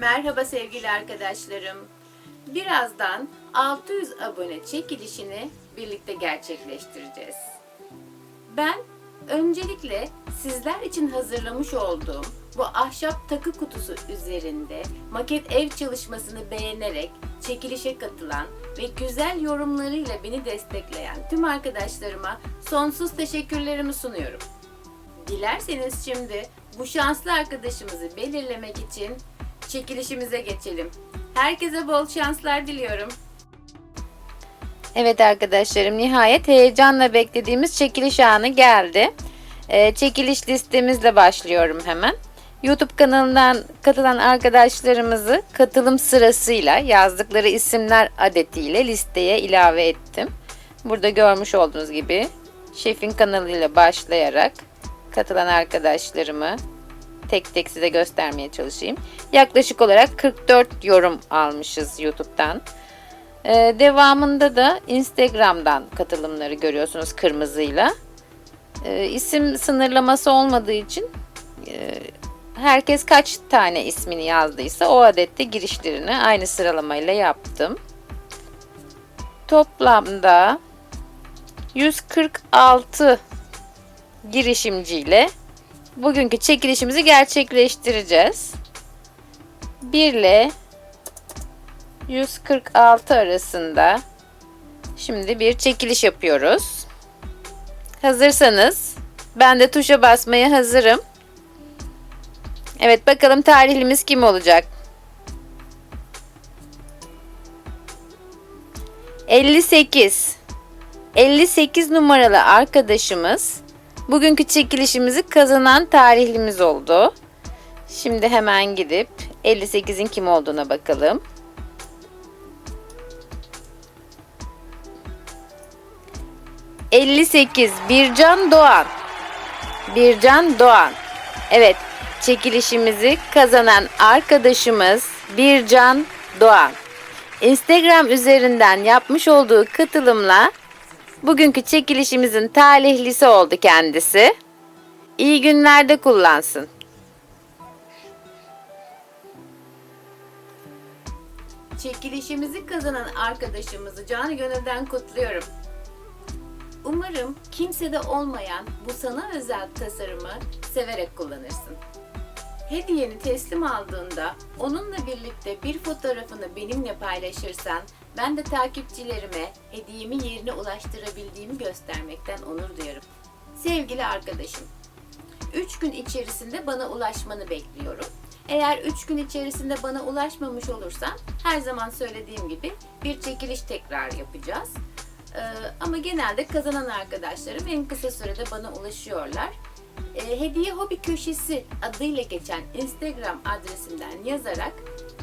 Merhaba sevgili arkadaşlarım. Birazdan 600 abone çekilişini birlikte gerçekleştireceğiz. Ben öncelikle sizler için hazırlamış olduğum bu ahşap takı kutusu üzerinde maket ev çalışmasını beğenerek çekilişe katılan ve güzel yorumlarıyla beni destekleyen tüm arkadaşlarıma sonsuz teşekkürlerimi sunuyorum. Dilerseniz şimdi bu şanslı arkadaşımızı belirlemek için çekilişimize geçelim. Herkese bol şanslar diliyorum. Evet arkadaşlarım nihayet heyecanla beklediğimiz çekiliş anı geldi. Ee, çekiliş listemizle başlıyorum hemen. YouTube kanalından katılan arkadaşlarımızı katılım sırasıyla yazdıkları isimler adetiyle listeye ilave ettim. Burada görmüş olduğunuz gibi şefin kanalıyla başlayarak katılan arkadaşlarımı tek tek size göstermeye çalışayım. Yaklaşık olarak 44 yorum almışız YouTube'dan. Ee, devamında da Instagram'dan katılımları görüyorsunuz kırmızıyla. Ee, isim sınırlaması olmadığı için e, herkes kaç tane ismini yazdıysa o adette girişlerini aynı sıralamayla yaptım. Toplamda 146 girişimciyle bugünkü çekilişimizi gerçekleştireceğiz. 1 ile 146 arasında şimdi bir çekiliş yapıyoruz. Hazırsanız ben de tuşa basmaya hazırım. Evet bakalım tarihlimiz kim olacak? 58 58 numaralı arkadaşımız bugünkü çekilişimizi kazanan tarihlimiz oldu. Şimdi hemen gidip 58'in kim olduğuna bakalım. ...58 Bircan Doğan. Bircan Doğan. Evet, çekilişimizi kazanan arkadaşımız Bircan Doğan. Instagram üzerinden yapmış olduğu katılımla bugünkü çekilişimizin talihlisi oldu kendisi. İyi günlerde kullansın. Çekilişimizi kazanan arkadaşımızı canı gönülden kutluyorum. Umarım kimsede olmayan bu sana özel tasarımı severek kullanırsın. Hediyeni teslim aldığında onunla birlikte bir fotoğrafını benimle paylaşırsan ben de takipçilerime hediyemi yerine ulaştırabildiğimi göstermekten onur duyarım. Sevgili arkadaşım, 3 gün içerisinde bana ulaşmanı bekliyorum. Eğer 3 gün içerisinde bana ulaşmamış olursan her zaman söylediğim gibi bir çekiliş tekrar yapacağız. Ee, ama genelde kazanan arkadaşlarım en kısa sürede bana ulaşıyorlar. Ee, Hediye Hobi Köşesi adıyla geçen Instagram adresimden yazarak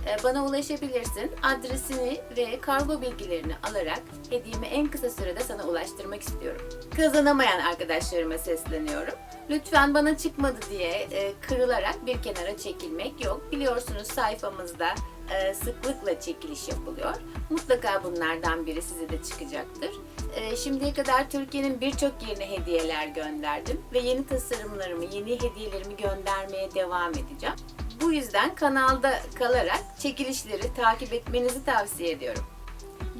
e, bana ulaşabilirsin. Adresini ve kargo bilgilerini alarak hediyemi en kısa sürede sana ulaştırmak istiyorum. Kazanamayan arkadaşlarıma sesleniyorum. Lütfen bana çıkmadı diye e, kırılarak bir kenara çekilmek yok. Biliyorsunuz sayfamızda e, sıklıkla çekiliş yapılıyor. Mutlaka bunlardan biri size de çıkacaktır. E, Şimdiye kadar Türkiye'nin birçok yerine hediyeler gönderdim ve yeni tasarımlarımı, yeni hediyelerimi göndermeye devam edeceğim. Bu yüzden kanalda kalarak çekilişleri takip etmenizi tavsiye ediyorum.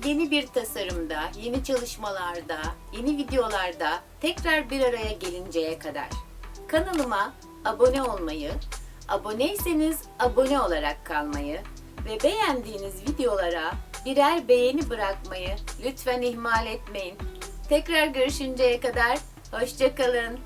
Yeni bir tasarımda, yeni çalışmalarda, yeni videolarda tekrar bir araya gelinceye kadar kanalıma abone olmayı, aboneyseniz abone olarak kalmayı ve beğendiğiniz videolara birer beğeni bırakmayı lütfen ihmal etmeyin. Tekrar görüşünceye kadar hoşça kalın.